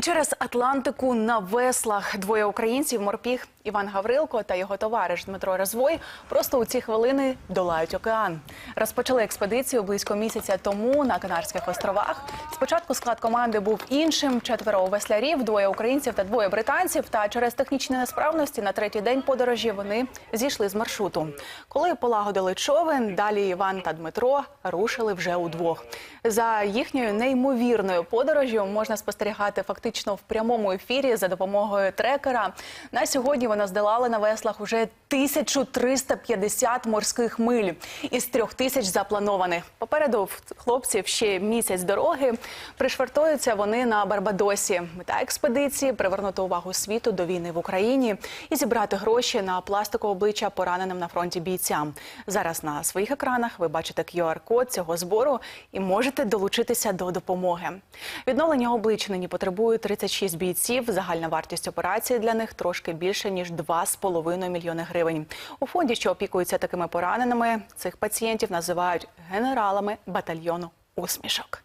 Через Атлантику на веслах двоє українців морпіг Іван Гаврилко та його товариш Дмитро Резвой просто у ці хвилини долають океан. Розпочали експедицію близько місяця тому на Канарських островах. Спочатку склад команди був іншим: четверо веслярів, двоє українців та двоє британців. Та через технічні несправності на третій день подорожі вони зійшли з маршруту. Коли полагодили човен, далі Іван та Дмитро рушили вже удвох. За їхньою неймовірною подорожю можна спостерігати фактично в прямому ефірі за допомогою трекера. На сьогодні вона здолала на веслах уже 1350 морських миль із трьох тисяч запланованих. Попереду хлопців ще місяць дороги. Пришвартуються вони на Барбадосі. Мета експедиції привернути увагу світу до війни в Україні і зібрати гроші на пластику обличчя пораненим на фронті бійцям. Зараз на своїх екранах ви бачите QR-код цього збору і можете долучитися до допомоги. Відновлення облич нині потребує 36 бійців. Загальна вартість операції для них трошки більше ніж 2,5 мільйони гривень. У фонді, що опікується такими пораненими, цих пацієнтів називають генералами батальйону усмішок.